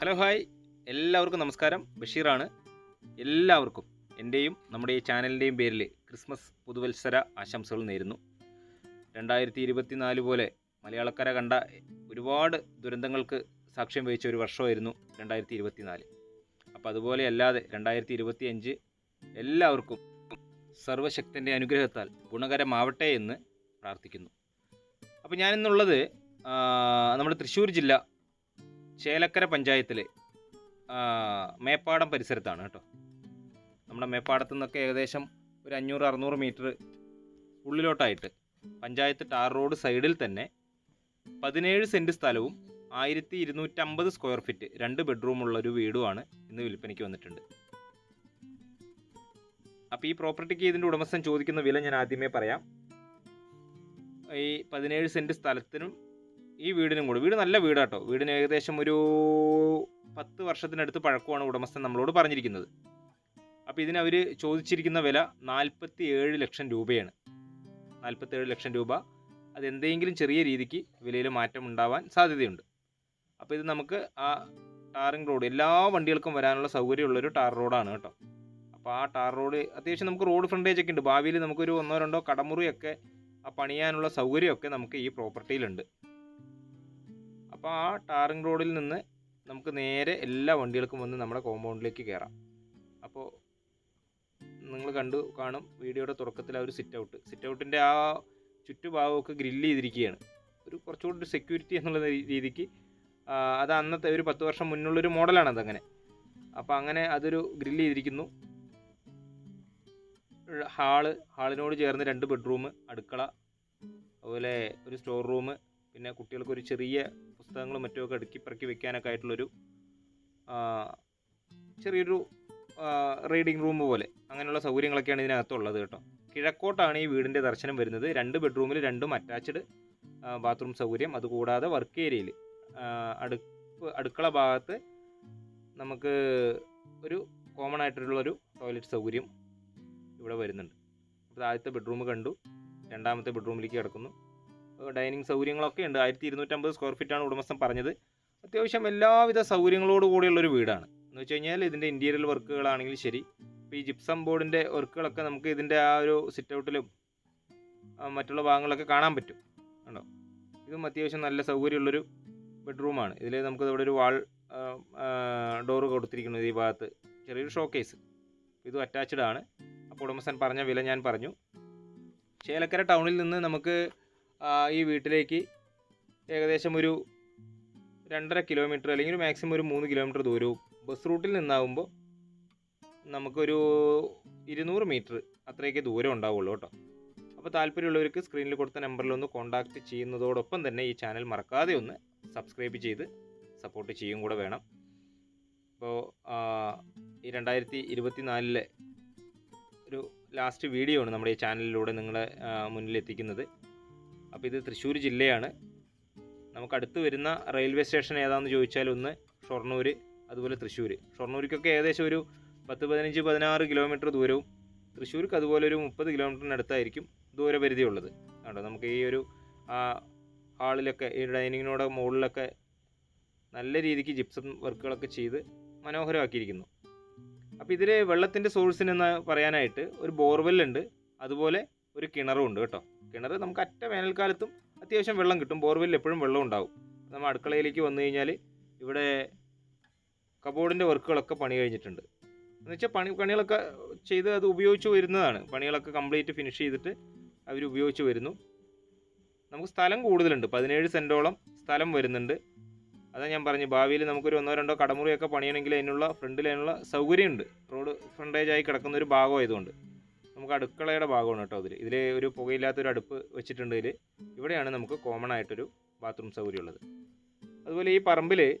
Hello hi. എല്ലാവർക്കും നമസ്കാരം. ബഷീറാണ്. എല്ലാവർക്കും എന്റെയും നമ്മുടെ ഈ ചാനലിന്റെയും പേരിൽ ക്രിസ്മസ് പുതുവത്സര ആശംസകൾ നേരുന്നു. രണ്ടായിരത്തി ഇരുപത്തിനാല് പോലെ മലയാളക്കര കണ്ട ഒരുപാട് ദുരന്തങ്ങൾക്ക് സാക്ഷ്യം വഹിച്ച ഒരു വർഷമായിരുന്നു രണ്ടായിരത്തി ഇരുപത്തിനാല് അപ്പോൾ അതുപോലെ അല്ലാതെ രണ്ടായിരത്തി ഇരുപത്തി അഞ്ച് എല്ലാവർക്കും സർവശക്തന്റെ അനുഗ്രഹത്താൽ ഗുണകരമാവട്ടെ എന്ന് പ്രാർത്ഥിക്കുന്നു. അപ്പോൾ ഞാനിന്നുള്ളത് നമ്മുടെ തൃശ്ശൂർ ജില്ല ചേലക്കര പഞ്ചായത്തിലെ ആ, മേപ്പാടം പരിസരത്താണ് കേട്ടോ. നമ്മുടെ മേപ്പാടത്തു നിന്നൊക്കെ ഏകദേശം ഒരു അഞ്ഞൂറ് അറുന്നൂറ് മീറ്റർ ഉള്ളിലോട്ടായിട്ട് പഞ്ചായത്ത് ടാർ റോഡ് സൈഡിൽ തന്നെ പതിനേഴ് സെന്റ് സ്ഥലവും ആയിരത്തി ഇരുന്നൂറ്റമ്പത് സ്ക്വയർ ഫീറ്റ് രണ്ട് ബെഡ്റൂമുള്ള ഒരു വീടുമാണ് ഇന്ന് വിൽപ്പനയ്ക്ക് വന്നിട്ടുണ്ട്. അപ്പോൾ ഈ പ്രോപ്പർട്ടിക്ക് ഇതിന്റെ ഉടമസ്ഥൻ ചോദിക്കുന്ന വില ഞാൻ ആദ്യമേ പറയാം. ഈ പതിനേഴ് സെന്റ് സ്ഥലത്തിനും ഈ വീടിനും കൂടെ. വീട് നല്ല വീടാട്ടോ. വീടിന് ഏകദേശം ഒരു പത്ത് വർഷത്തിനടുത്ത് പഴക്കമാണ് ഉടമസ്ഥൻ നമ്മളോട് പറഞ്ഞിരിക്കുന്നത്. അപ്പോൾ ഇതിന് അവർ ചോദിച്ചിരിക്കുന്ന വില നാൽപ്പത്തി ഏഴ് ലക്ഷം രൂപയാണ്. നാൽപ്പത്തി ഏഴ് ലക്ഷം രൂപ. അതെന്തെങ്കിലും ചെറിയ രീതിക്ക് വിലയിൽ മാറ്റം ഉണ്ടാവാൻ സാധ്യതയുണ്ട്. അപ്പോൾ ഇത് നമുക്ക് ആ ടാറിംഗ് റോഡ് എല്ലാ വണ്ടികൾക്കും വരാനുള്ള സൗകര്യമുള്ളൊരു ടാർ റോഡാണ് കേട്ടോ. അപ്പോൾ ആ ടാർ റോഡ് അത്യാവശ്യം നമുക്ക് റോഡ് ഫ്രണ്ടേജ് ഒക്കെ ഉണ്ട്. ഭാവിയിൽ നമുക്കൊരു ഒന്നോ രണ്ടോ കടമുറിയൊക്കെ ആ പണിയാനുള്ള സൗകര്യമൊക്കെ നമുക്ക് ഈ പ്രോപ്പർട്ടിയിലുണ്ട്. അപ്പോൾ ആ ടാറിംഗ് റോഡിൽ നിന്ന് നമുക്ക് നേരെ എല്ലാ വണ്ടികൾക്കും വന്ന് നമ്മുടെ കോമ്പൗണ്ടിലേക്ക് കയറാം അപ്പോൾ നിങ്ങൾ കണ്ടു കാണും വീഡിയോയുടെ തുടക്കത്തിൽ ആ ഒരു സിറ്റ് ഔട്ട് സിറ്റ് ഔട്ടിന്റെ ആ ചുറ്റുഭാഗമൊക്കെ ഗ്രില്ല് ചെയ്തിരിക്കുകയാണ്. ഒരു കുറച്ചുകൂടി ഒരു സെക്യൂരിറ്റി എന്നുള്ള രീതിക്ക് അത് അന്നത്തെ ഒരു പത്ത് വർഷം മുന്നുള്ളൊരു മോഡലാണ് അതങ്ങനെ അപ്പോൾ അങ്ങനെ അതൊരു ഗ്രില്ല് ചെയ്തിരിക്കുന്നു. ഹാൾ ഹാളിനോട് ചേർന്ന് രണ്ട് ബെഡ്റൂം അടുക്കള അതുപോലെ ഒരു സ്റ്റോർ റൂം പിന്നെ കുട്ടികൾക്ക് ഒരു ചെറിയ പുസ്തകങ്ങളും മറ്റുമൊക്കെ അടുക്കി പറക്കി വെക്കാനൊക്കെ ആയിട്ടുള്ളൊരു ചെറിയൊരു റീഡിംഗ് റൂം പോലെ. അങ്ങനെയുള്ള സൗകര്യങ്ങളൊക്കെയാണ് ഇതിനകത്തുള്ളത് കേട്ടോ. കിഴക്കോട്ടാണ് ഈ വീടിന്റെ ദർശനം വരുന്നത്. രണ്ട് ബെഡ്റൂമിൽ രണ്ടും അറ്റാച്ച്ഡ് ബാത്റൂം സൗകര്യം. അതുകൂടാതെ വർക്ക് ഏരിയയിൽ അടുപ്പ് അടുക്കള ഭാഗത്ത് നമുക്ക് ഒരു കോമൺ ആയിട്ടുള്ളൊരു ടോയ്ലറ്റ് സൗകര്യം ഇവിടെ വരുന്നുണ്ട്. അപ്പോൾ ആദ്യത്തെ ബെഡ്റൂം കണ്ടു. രണ്ടാമത്തെ ബെഡ്റൂമിലേക്ക് കിടക്കുന്നു. ഡൈനിങ് സൗകര്യങ്ങളൊക്കെ ഉണ്ട്. ആയിരത്തി ഇരുന്നൂറ്റമ്പത് സ്ക്വയർ ഫീറ്റാണ് ഉടമസ്ഥൻ പറഞ്ഞത്. അത്യാവശ്യം എല്ലാവിധ സൗകര്യങ്ങളോട് കൂടിയുള്ളൊരു വീടാണ്. എന്ന് വെച്ച് കഴിഞ്ഞാൽ ഇതിന്റെ ഇന്റീരിയൽ വർക്കുകളാണെങ്കിലും ശരി. ഇപ്പോൾ ഈ ജിപ്സം ബോർഡിന്റെ വർക്കുകളൊക്കെ നമുക്ക് ഇതിന്റെ ആ ഒരു സിറ്റ് ഔട്ടിലും മറ്റുള്ള ഭാഗങ്ങളൊക്കെ കാണാൻ പറ്റും. കണ്ടോ? ഇതും അത്യാവശ്യം നല്ല സൗകര്യമുള്ളൊരു ബെഡ്റൂമാണ് ഇതിൽ നമുക്ക് ഇവിടെ ഒരു വാൾ ഡോറ് കൊടുത്തിരിക്കുന്നത് ഈ ഭാഗത്ത്. ചെറിയൊരു ഷോക്കേസ് ഇതും അറ്റാച്ച്ഡ് ആണ്. അപ്പോൾ ഉടമസ്ഥൻ പറഞ്ഞ വില ഞാൻ പറഞ്ഞു. ചേലക്കര ടൗണിൽ നിന്ന് നമുക്ക് ഈ വീട്ടിലേക്ക് ഏകദേശം ഒരു രണ്ടര കിലോമീറ്റർ അല്ലെങ്കിൽ ഒരു മാക്സിമം ഒരു മൂന്ന് കിലോമീറ്റർ ദൂരവും ബസ് റൂട്ടിൽ നിന്നാവുമ്പോൾ നമുക്കൊരു ഇരുന്നൂറ് മീറ്റർ അത്രയൊക്കെ ദൂരം ഉണ്ടാവുള്ളൂ കേട്ടോ. അപ്പോൾ താല്പര്യമുള്ളവർക്ക് സ്ക്രീനിൽ കൊടുത്ത നമ്പറിൽ ഒന്ന് കോൺടാക്റ്റ് ചെയ്യുന്നതോടൊപ്പം തന്നെ ഈ ചാനൽ മറക്കാതെ ഒന്ന് സബ്സ്ക്രൈബ് ചെയ്ത് സപ്പോർട്ട് ചെയ്യും കൂടെ വേണം. അപ്പോൾ ഈ രണ്ടായിരത്തി ഇരുപത്തി നാലിലെ ഒരു ലാസ്റ്റ് വീഡിയോ ആണ് നമ്മുടെ ഈ ചാനലിലൂടെ നിങ്ങളെ എത്തിക്കുന്നത് അപ്പോൾ ഇത് തൃശ്ശൂർ ജില്ലയാണ്. നമുക്ക് അടുത്ത് വരുന്ന റെയിൽവേ സ്റ്റേഷൻ ഏതാണെന്ന് ചോദിച്ചാൽ ഒന്ന് ഷൊർണൂർ അതുപോലെ തൃശ്ശൂർ. ഷൊർണൂർക്കൊക്കെ ഏകദേശം ഒരു പത്ത് പതിനഞ്ച് പതിനാറ് കിലോമീറ്റർ ദൂരവും തൃശ്ശൂർക്ക് അതുപോലെ ഒരു മുപ്പത് കിലോമീറ്ററിനടുത്തായിരിക്കും ദൂരപരിധി ഉള്ളത് കണ്ടോ നമുക്ക് ഈ ഒരു ഹാളിലൊക്കെ ഈ ഡൈനിങ്ങിനോട് മുകളിലൊക്കെ നല്ല രീതിക്ക് ജിപ്സം വർക്കുകളൊക്കെ ചെയ്ത് മനോഹരമാക്കിയിരിക്കുന്നു. അപ്പോൾ ഇതിൽ വെള്ളത്തിന്റെ സോഴ്സിനെന്ന് പറയാനായിട്ട് ഒരു ബോർവെല്ലുണ്ട് അതുപോലെ ഒരു കിണറും ഉണ്ട് കേട്ടോ. കിണർ നമുക്ക് അറ്റ വേനൽക്കാലത്തും അത്യാവശ്യം വെള്ളം കിട്ടും. ബോർവെല്ലിൽ എപ്പോഴും വെള്ളം ഉണ്ടാവും. നമ്മൾ അടുക്കളയിലേക്ക് വന്നു കഴിഞ്ഞാൽ ഇവിടെ കബോർഡിന്റെ വർക്കുകളൊക്കെ പണി കഴിഞ്ഞിട്ടുണ്ട്. എന്ന് വെച്ചാൽ പണി പണികളൊക്കെ ചെയ്ത് അത് ഉപയോഗിച്ച് വരുന്നതാണ്. പണികളൊക്കെ കംപ്ലീറ്റ് ഫിനിഷ് ചെയ്തിട്ട് അവർ ഉപയോഗിച്ച് വരുന്നു. നമുക്ക് സ്ഥലം കൂടുതലുണ്ട്. പതിനേഴ് സെന്റോളം സ്ഥലം വരുന്നുണ്ട്. അതാ ഞാൻ പറഞ്ഞു ഭാവിയിൽ നമുക്കൊരു ഒന്നോ രണ്ടോ കടമുറിയൊക്കെ പണിയണമെങ്കിൽ അതിനുള്ള ഫ്രണ്ടിൽ അതിനുള്ള സൗകര്യമുണ്ട്. റോഡ് ഫ്രണ്ടേജായി കിടക്കുന്ന ഒരു ഭാഗമായതുകൊണ്ട്. നമുക്ക് അടുക്കളയുടെ ഭാഗമാണ് കേട്ടോ അതിൽ ഇതിൽ ഒരു പുകയില്ലാത്തൊരു അടുപ്പ് വെച്ചിട്ടുണ്ടെങ്കിൽ ഇവിടെയാണ് നമുക്ക് കോമൺ ആയിട്ടൊരു ബാത്റൂം സൗകര്യം ഉള്ളത്. അതുപോലെ ഈ പറമ്പിൽ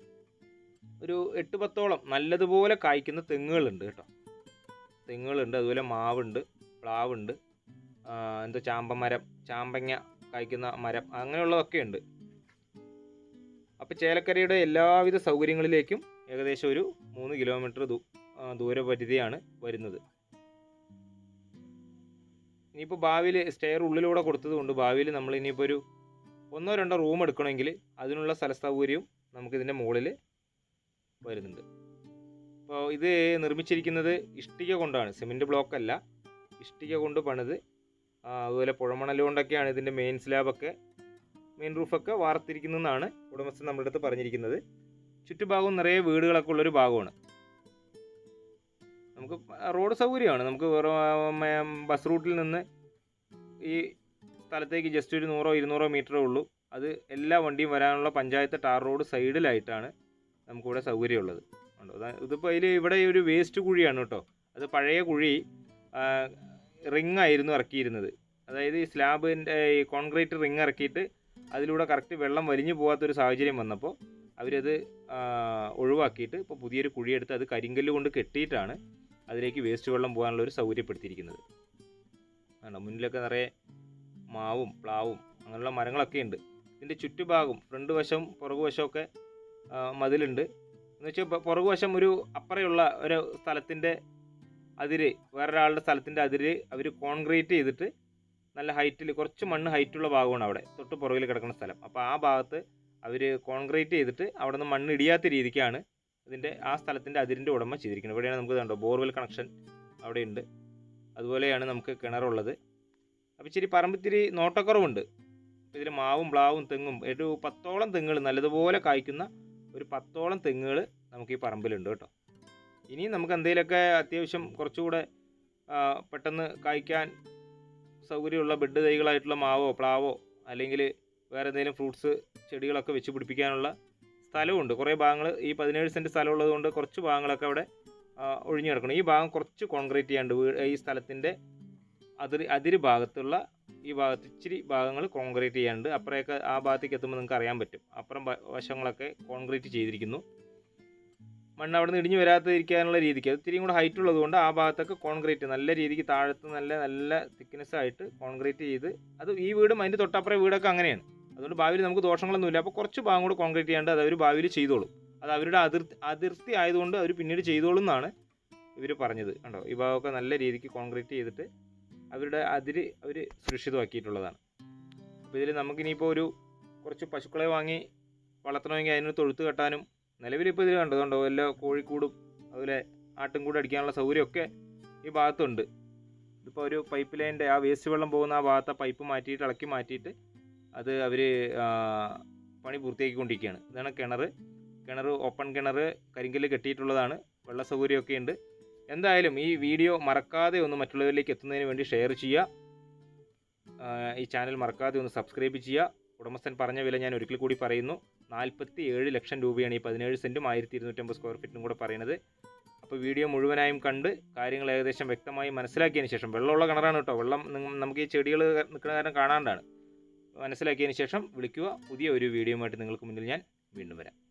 ഒരു എട്ട് പത്തോളം നല്ലതുപോലെ കായ്ക്കുന്ന തെങ്ങുകളുണ്ട് കേട്ടോ. തെങ്ങുകളുണ്ട് അതുപോലെ മാവുണ്ട് പ്ലാവുണ്ട് എന്തോ ചാമ്പമരം ചാമ്പങ്ങ കായ്ക്കുന്ന മരം അങ്ങനെയുള്ളതൊക്കെ ഉണ്ട്. അപ്പോൾ ചേലക്കരയുടെ എല്ലാവിധ സൗകര്യങ്ങളിലേക്കും ഏകദേശം ഒരു മൂന്ന് കിലോമീറ്റർ ദൂ ദൂരപരിധിയാണ് വരുന്നത്. ഇനിയിപ്പോൾ ഭാവിയിൽ സ്റ്റെയർ ഉള്ളിലൂടെ കൊടുത്തത് കൊണ്ട് ഭാവിയിൽ നമ്മൾ ഇനിയിപ്പോൾ ഒരു ഒന്നോ രണ്ടോ റൂം എടുക്കണമെങ്കിൽ അതിനുള്ള സ്ഥല സൗകര്യവും നമുക്കിതിന്റെ മുകളിൽ വരുന്നുണ്ട്. അപ്പോൾ ഇത് നിർമ്മിച്ചിരിക്കുന്നത് ഇഷ്ടിക കൊണ്ടാണ് സിമെന്റ് ബ്ലോക്ക് അല്ല. ഇഷ്ടിക കൊണ്ട് പണിത്. അതുപോലെ പുഴമണൽ കൊണ്ടൊക്കെയാണ് ഇതിന്റെ മെയിൻ സ്ലാബൊക്കെ മെയിൻ റൂഫൊക്കെ വാർത്തിരിക്കുന്നതെന്നാണ് ഉടമസ്ഥൻ നമ്മുടെ അടുത്ത് പറഞ്ഞിരിക്കുന്നത്. ചുറ്റുഭാഗവും നിറയെ വീടുകളൊക്കെ ഉള്ളൊരു ഭാഗമാണ്. നമുക്ക് റോഡ് സൗകര്യമാണ്. നമുക്ക് ബസ് റൂട്ടിൽ നിന്ന് ഈ സ്ഥലത്തേക്ക് ജസ്റ്റ് ഒരു നൂറോ ഇരുന്നൂറോ മീറ്ററേ ഉള്ളൂ. അത് എല്ലാ വണ്ടിയും വരാനുള്ള പഞ്ചായത്ത് ടാർ റോഡ് സൈഡിലായിട്ടാണ് നമുക്കിവിടെ സൗകര്യമുള്ളത്. ഉണ്ടോ ഇതിപ്പോൾ അതിൽ ഇവിടെ ഒരു വേസ്റ്റ് കുഴിയാണ് കേട്ടോ. അത് പഴയ കുഴി റിങ് ആയിരുന്നു ഇറക്കിയിരുന്നത്. അതായത് ഈ സ്ലാബിന്റെ ഈ കോൺക്രീറ്റ് റിങ് ഇറക്കിയിട്ട് അതിലൂടെ കറക്റ്റ് വെള്ളം വലിഞ്ഞു പോകാത്തൊരു സാഹചര്യം വന്നപ്പോൾ അവരത് ഒഴിവാക്കിയിട്ട് ഇപ്പോൾ പുതിയൊരു കുഴിയെടുത്ത് അത് കരിങ്കല്ല് കൊണ്ട് കെട്ടിയിട്ടാണ് അതിലേക്ക് വേസ്റ്റ് വെള്ളം പോകാനുള്ള ഒരു സൗകര്യപ്പെടുത്തിയിരിക്കുന്നത്. ആണ് മുന്നിലൊക്കെ നിറയെ മാവും പ്ലാവും അങ്ങനെയുള്ള മരങ്ങളൊക്കെ ഉണ്ട്. ഇതിന്റെ ചുറ്റുഭാഗം ഫ്രണ്ട് വശം പുറകു വശമൊക്കെ ആ, മതിലുണ്ട്. എന്ന് വെച്ചാൽ പുറകു വശം ഒരു അപ്പറയുള്ള ഒരു സ്ഥലത്തിന്റെ അതിര് വേറൊരാളുടെ സ്ഥലത്തിന്റെ അതിര് അവർ കോൺക്രീറ്റ് ചെയ്തിട്ട് നല്ല ഹൈറ്റിൽ കുറച്ച് മണ്ണ് ഹൈറ്റുള്ള ഭാഗമാണ് അവിടെ. തൊട്ട് പുറകിൽ കിടക്കുന്ന സ്ഥലം. അപ്പോൾ ആ ഭാഗത്ത് അവർ കോൺക്രീറ്റ് ചെയ്തിട്ട് അവിടെ നിന്ന് മണ്ണ് ഇടിയാത്ത രീതിക്കാണ് ഇതിന്റെ ആ സ്ഥലത്തിന്റെ അതിരിന്റെ ഉടമ ചെയ്തിരിക്കുന്നത് ഇവിടെയാണ് നമുക്ക് കണ്ടോ ബോർവെൽ കണക്ഷൻ അവിടെയുണ്ട്. അതുപോലെയാണ് നമുക്ക് കിണറുള്ളത്. അപ്പോൾ ഇച്ചിരി പറമ്പിത്തിരി നോട്ടക്കുറവുണ്ട്. ഇതിൽ മാവും പ്ലാവും തെങ്ങും ഒരു പത്തോളം തെങ്ങുകൾ നല്ലതുപോലെ കായ്ക്കുന്ന ഒരു പത്തോളം തെങ്ങുകൾ നമുക്ക് ഈ പറമ്പിലുണ്ട് കേട്ടോ. ഇനിയും നമുക്ക് എന്തെങ്കിലുമൊക്കെ അത്യാവശ്യം കുറച്ചുകൂടെ പെട്ടെന്ന് കായ്ക്കാൻ സൗകര്യമുള്ള ബെഡ് തൈകളായിട്ടുള്ള മാവോ പ്ലാവോ അല്ലെങ്കിൽ വേറെ എന്തെങ്കിലും ഫ്രൂട്ട്സ് ചെടികളൊക്കെ വെച്ച് പിടിപ്പിക്കാനുള്ള സ്ഥലമുണ്ട് കുറേ ഭാഗങ്ങൾ ഈ പതിനേഴ് സെന്റ് സ്ഥലമുള്ളത് കൊണ്ട് കുറച്ച് ഭാഗങ്ങളൊക്കെ അവിടെ ഒഴിഞ്ഞു കിടക്കണം ഈ ഭാഗം കുറച്ച് കോൺക്രീറ്റ് ചെയ്യാണ്ട് വീട് ഈ സ്ഥലത്തിന്റെ അതിർ അതിര് ഭാഗത്തുള്ള ഈ ഭാഗത്ത് ഇച്ചിരി ഭാഗങ്ങൾ കോൺക്രീറ്റ് ചെയ്യാണ്ട് അപ്പുറമൊക്കെ ആ ഭാഗത്തേക്ക് എത്തുമ്പോൾ നിങ്ങൾക്ക് അറിയാൻ പറ്റും. അപ്പുറം വശങ്ങളൊക്കെ കോൺക്രീറ്റ് ചെയ്തിരിക്കുന്നു. മണ്ണ് അവിടെ നിന്ന് ഇടിഞ്ഞു വരാതിരിക്കാനുള്ള രീതിക്ക്. അത് ഇത്തിരിയും കൂടെ ഹൈറ്റ് ഉള്ളതുകൊണ്ട് ആ ഭാഗത്തൊക്കെ കോൺക്രീറ്റ് നല്ല രീതിക്ക് താഴത്ത് നല്ല നല്ല തിക്നെസ് ആയിട്ട് കോൺക്രീറ്റ് ചെയ്ത് അത് ഈ വീടും അതിന്റെ തൊട്ടപ്പുറം വീടൊക്കെ അങ്ങനെയാണ്. അതുകൊണ്ട് ഭാവിയിൽ നമുക്ക് ദോഷങ്ങളൊന്നുമില്ല. അപ്പോൾ കുറച്ച് ഭാഗം കൂടെ കോൺക്രീറ്റ് ചെയ്യാണ്ട് അത് അവർ ഭാവിയിൽ ചെയ്തോളും. അത് അവരുടെ അതിർത്തി അതിർത്തി ആയതുകൊണ്ട് അവർ പിന്നീട് ചെയ്തോളും എന്നാണ് ഇവർ പറഞ്ഞത്. കണ്ടോ? ഈ ഭാഗമൊക്കെ നല്ല രീതിക്ക് കോൺക്രീറ്റ് ചെയ്തിട്ട് അവരുടെ അതിര് അവർ സുരക്ഷിതമാക്കിയിട്ടുള്ളതാണ്. അപ്പോൾ ഇതിൽ നമുക്കിനിയിപ്പോൾ ഒരു കുറച്ച് പശുക്കളെ വാങ്ങി വളർത്തണമെങ്കിൽ അതിന് തൊഴുത്ത് കെട്ടാനും നിലവിലിപ്പോൾ ഇതിൽ കണ്ടോ? കണ്ടോ? എല്ലാ കോഴിക്കൂടും അതുപോലെ ആട്ടിൻകൂട് അടിക്കാനുള്ള സൗകര്യമൊക്കെ ഈ ഭാഗത്തുണ്ട്. ഇതിപ്പോൾ ഒരു പൈപ്പ് ലൈനിന്റെ ആ വേസ്റ്റ് വെള്ളം പോകുന്ന ആ ഭാഗത്തെ പൈപ്പ് മാറ്റിയിട്ട് ഇളക്കി മാറ്റിയിട്ട് അത് അവർ പണി പൂർത്തിയാക്കിക്കൊണ്ടിരിക്കുകയാണ്. ഇതാണ് കിണർ കിണർ ഓപ്പൺ കിണർ കരിങ്കല്ല് കെട്ടിയിട്ടുള്ളതാണ്. വെള്ള സൗകര്യമൊക്കെ ഉണ്ട്. എന്തായാലും ഈ വീഡിയോ മറക്കാതെ ഒന്ന് മറ്റുള്ളവരിലേക്ക് എത്തുന്നതിന് വേണ്ടി ഷെയർ ചെയ്യുക. ഈ ചാനൽ മറക്കാതെ ഒന്ന് സബ്സ്ക്രൈബ് ചെയ്യുക. ഉടമസ്ഥൻ പറഞ്ഞ വില ഞാൻ ഒരിക്കൽ കൂടി പറയുന്നു. നാൽപ്പത്തി ഏഴ് ലക്ഷം രൂപയാണ് ഈ പതിനേഴ് സെന്റും ആയിരത്തി ഇരുന്നൂറ്റമ്പത് സ്ക്വയർ ഫീറ്റിനും കൂടെ പറയുന്നത്. അപ്പോൾ വീഡിയോ മുഴുവനായും കണ്ട് കാര്യങ്ങൾ ഏകദേശം വ്യക്തമായി മനസ്സിലാക്കിയതിന് ശേഷം വെള്ളമുള്ള കിണറാണ് കേട്ടോ. വെള്ളം നമുക്ക് ഈ ചെടികൾ നിൽക്കുന്ന കാരണം കാണാണ്ടാണ്. മനസ്സിലാക്കിയതിന് ശേഷം വിളിക്കുക. പുതിയ ഒരു വീഡിയോയുമായിട്ട് നിങ്ങൾക്ക് മുന്നിൽ ഞാൻ വീണ്ടും വരാം.